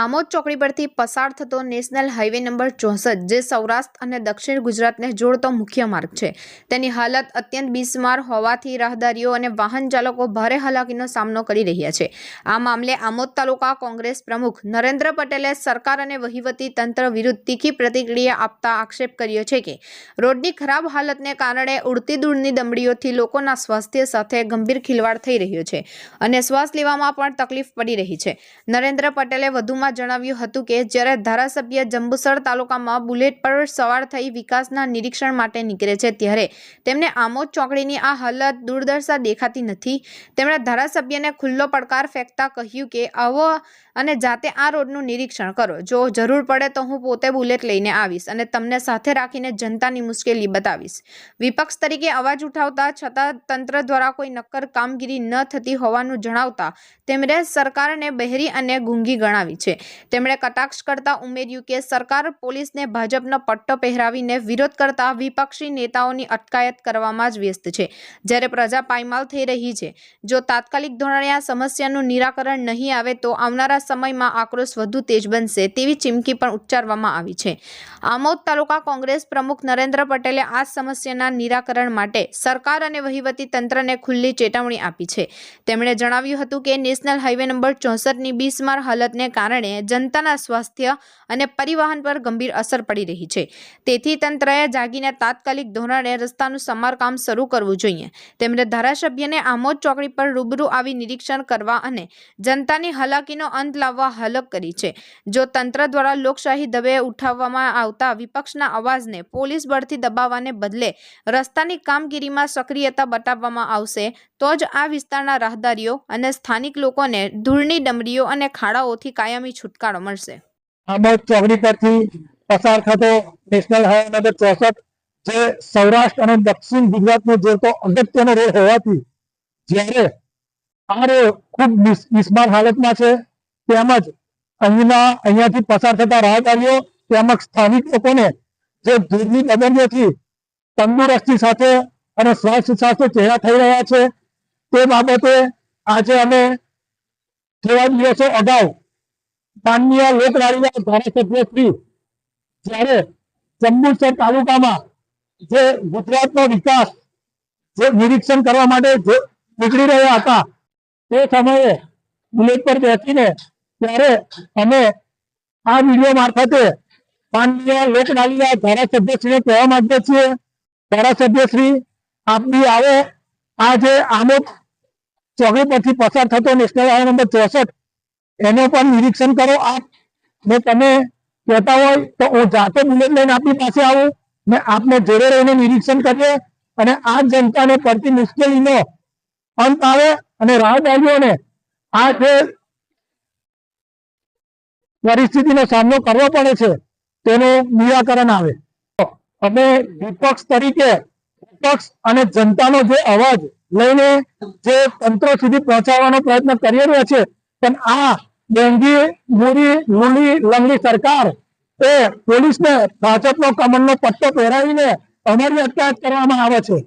આમોદ ચોકડી પરથી પસાર થતો નેશનલ હાઈવે નંબર ચોસઠ, જે સૌરાષ્ટ્ર અને દક્ષિણ ગુજરાતને જોડતો મુખ્ય માર્ગ છે. તેની હાલત અત્યંત બિસ્માર હોવાથી રાહદારીઓ અને વાહન ચાલકો ભારે હાલાકીનો સામનો કરી રહ્યા છે. આ મામલે આમોદ તાલુકા કોંગ્રેસ પ્રમુખ નરેન્દ્ર પટેલે સરકાર અને વહીવટી તંત્ર વિરુદ્ધ તીખી પ્રતિક્રિયા આપતા આક્ષેપ કર્યો છે કે, રોડની ખરાબ હાલતને કારણે ઉડતી દૂરની દમડીઓથી લોકોના સ્વાસ્થ્ય સાથે ગંભીર ખિલવાડ થઈ રહ્યો છે અને શ્વાસ લેવામાં પણ તકલીફ પડી રહી છે. નરેન્દ્ર પટેલે વધુમાં જણાવ્યું હતું કે, જ્યારે ધારાસભ્ય જંબુસર તાલુકામાં બુલેટ પર સવાર થઈ વિકાસના નિરીક્ષણ માટે નીકળે છે, ત્યારે તેમને આમોદ ચોકડીની આ હાલત દુર્દશા દેખાતી નથી. તેમણે ધારાસભ્યને ખુલ્લો પડકાર ફેંકતા કહ્યું કે, આવો અને જાતે આ રોડનું નિરીક્ષણ કરો. જો જરૂર પડે તો હું પોતે બુલેટ લઈને આવીશ અને તમને સાથે રાખીને જનતાની મુશ્કેલી બતાવીશ. વિપક્ષ તરીકે અવાજ ઉઠાવતા છતાં તંત્ર દ્વારા કોઈ નક્કર કામગીરી ન થતી હોવાનું જણાવતા તેમણે સરકારને બહેરી અને ગુંગી ગણાવી છે. તેમણે કટાક્ષ કરતા ઉમેર્યું કે સરકાર પોલીસને ભાજપનો પટ્ટો પહેરાવીને વિરોધ કરતા વિપક્ષી નેતાઓની અટકાયત કરવામાં જ વ્યસ્ત છે. જ્યારે પ્રજા પાયમાલ થઈ રહી છે. જો તાત્કાલિક ધોરણે આ સમસ્યાનું નિરાકરણ નહીં આવે તો આવનારા સમયમાં આક્રોશ વધુ તેજ બનશે તેવી ચીમકી પણ ઉચ્ચારવામાં આવી છે. આમોદ તાલુકા કોંગ્રેસ પ્રમુખ નરેન્દ્ર પટેલે આ સમસ્યાના નિરાકરણ માટે સરકાર અને વહીવટી તંત્રને ખુલ્લી ચેતવણી આપી છે. તેમણે જણાવ્યું હતું કે નેશનલ હાઈવે નંબર ચોસઠની બિસ્માર હાલતને કારણે જનતાના સ્વાસ્થ્ય અને પરિવહન પર ગંભીર અસર પડી રહી છે. તેથી તંત્રએ જાગીને તાત્કાલિક ધોરણે રસ્તાનું સમારકામ શરૂ કરવું જોઈએ. તેમણે ધારાસભ્યને આમોદ ચોકડી પર રૂબરૂ આવી નિરીક્ષણ કરવા અને જનતાની હલાકીનો અંત લાવવા હલક કરી છે. જો તંત્ર દ્વારા લોકશાહી દબે ઉઠાવવામાં આવતા વિપક્ષના અવાજને પોલીસ બળથી દબાવવાને બદલે રસ્તાની કામગીરીમાં સક્રિયતા બતાવવામાં આવશે તો જ આ વિસ્તારના રાહદારીઓ અને સ્થાનિક લોકોને ધૂળની ડમરીઓ અને ખાડાઓથી કાયમી છુટકારો મળશે. આમોદ ચોકડી પરથી પસાર થતો નેશનલ હાઈવે નંબર ચોસઠ, જે સૌરાષ્ટ્ર અને દક્ષિણ ગુજરાતનો જોડતો અગત્યનો રોડ હોવાથી જ્યારે આ રોડ ખૂબ નિસ- હાલતમાં છે, તેમજ અહીંના, અહીંયાથી પસાર થતા રાહદારીઓ, તેમજ સ્થાનિક લોકોને જે ધૂળની દબંગોથી તંદુરસ્તી સાથે અને સ્વાસ્થ્ય સાથે ચહેરા થઈ રહ્યા છે તે બાબતે આજે અમે થોડા દિવસો અગાઉ માનનીય લોકલાડીના ધારાસભ્ય શ્રી જંબુસર તાલુકામાં જે ગુજરાતનો વિકાસ, જે નિરીક્ષણ કરવા માટે નીકળી રહ્યા હતા, તે સમયે બુલેટ પર બેસીને ત્યારે અમે આ વીડિયો મારફતે માનનીય લોકલાડીના ધારાસભ્યશ્રીને કહેવા માંગીએ છીએ, ધારાસભ્યશ્રી આપની આવે આ જે આમોદ ચોકડી પરથી પસાર થતો નેશનલ હાઈવે નંબર ચોસઠ એનો પણ નિરીક્ષણ કરો આપ. ને તમે કહેતા હોય તો હું જાતે બુલેટ લઈને આપની પાસે આવું. ને આપને જોડે રહીને નિરીક્ષણ કરીએ. અને આ જનતાને પડતી મુશ્કેલીનો અંત આવે અને રાહદારીઓને આ જે પરિસ્થિતિનો સામનો કરવો પડે છે, તેનું નિરાકરણ આવે. અમે વિપક્ષ તરીકે વિપક્ષ અને જનતાનો જે અવાજ લઈને જે તંત્ર સુધી પહોંચાડવાનો પ્રયત્ન કરી રહ્યો છે. પણ આ ડેંગી મૂડી લૂલી લંગડી સરકાર એ પોલીસને ભાજપનો કમળનો પટ્ટો પહેરાવીને અમારી અટકાયત કરવામાં આવે છે.